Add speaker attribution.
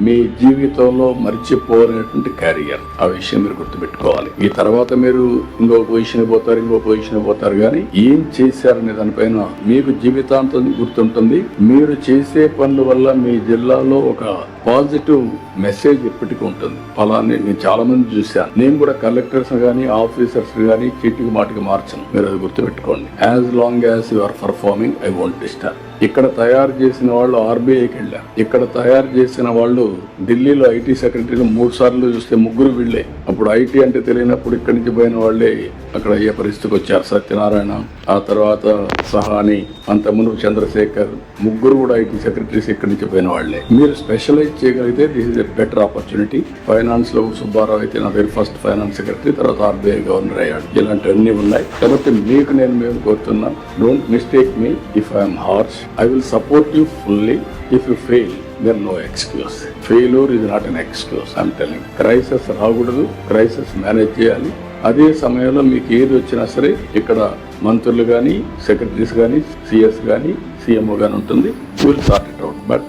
Speaker 1: మీ జీవితంలో మర్చిపోలేనటువంటి క్యారియర్ ఆ విషయం మీరు గుర్తుపెట్టుకోవాలి. ఈ తర్వాత మీరు ఇంకో పొజిషన్ పోతారు ఇంకో పొజిషన్ పోతారు. కానీ ఏం చేశారనే దానిపైన మీకు జీవితాంతం గుర్తుంటుంది. మీరు చేసే పనుల వల్ల మీ జిల్లాలో ఒక పాజిటివ్ మెసేజ్ ఎప్పటికీ ఉంటుంది. ఫలాన్ని నేను చాలా మంది చూశాను. నేను కూడా కలెక్టర్స్ గానీ ఆఫీసర్స్ గానీ చీటికి మాటికి మార్చను. మీరు అది గుర్తుపెట్టుకోండి. As long as you are performing I want disturb ఇక్కడ తయారు చేసిన వాళ్ళు ఆర్బీఐకి వెళ్ళారు. ఇక్కడ తయారు చేసిన వాళ్ళు ఢిల్లీలో ఐటీ సెక్రటరీలు మూడు సార్లు చూస్తే ముగ్గురు వీళ్ళే. అప్పుడు ఐటీ అంటే తెలియనప్పుడు ఇక్కడి నుంచి పోయిన వాళ్ళే అక్కడ అయ్యే పరిస్థితికి వచ్చారు. సత్యనారాయణ ఆ తర్వాత సహాని అంతకుముందు చంద్రశేఖర్ ముగ్గురు కూడా ఐటీ సెక్రటరీస్ ఇక్కడి నుంచి పోయిన వాళ్ళే. మీరు స్పెషలైజ్ చేయగలిగితే this is a better opportunity. ఫైనాన్స్లో సుబ్బారావు అయితే నా దగ్గర ఫస్ట్ ఫైనాన్స్ సెక్రటరీ తర్వాత ఆర్బీఐ గవర్నర్ అయ్యాడు. ఇలాంటివన్నీ ఉన్నాయి. కాబట్టి మీకు నేను మేము కోరుతున్నాను don't mistake me. If I'm harsh I will support you fully if you fail then no excuse failure is not an excuse I'm telling crisis రాకూడదు క్రైసిస్ మేనేజ్ చేయాలి. అదే సమయంలో మీకు ఏది వచ్చినా సరే ఇక్కడ మంత్రులు కానీ సెక్రటరీస్ కానీ సిఎస్ కానీ సీఎంఓ కానీ ఉంటుంది. Will sort it out but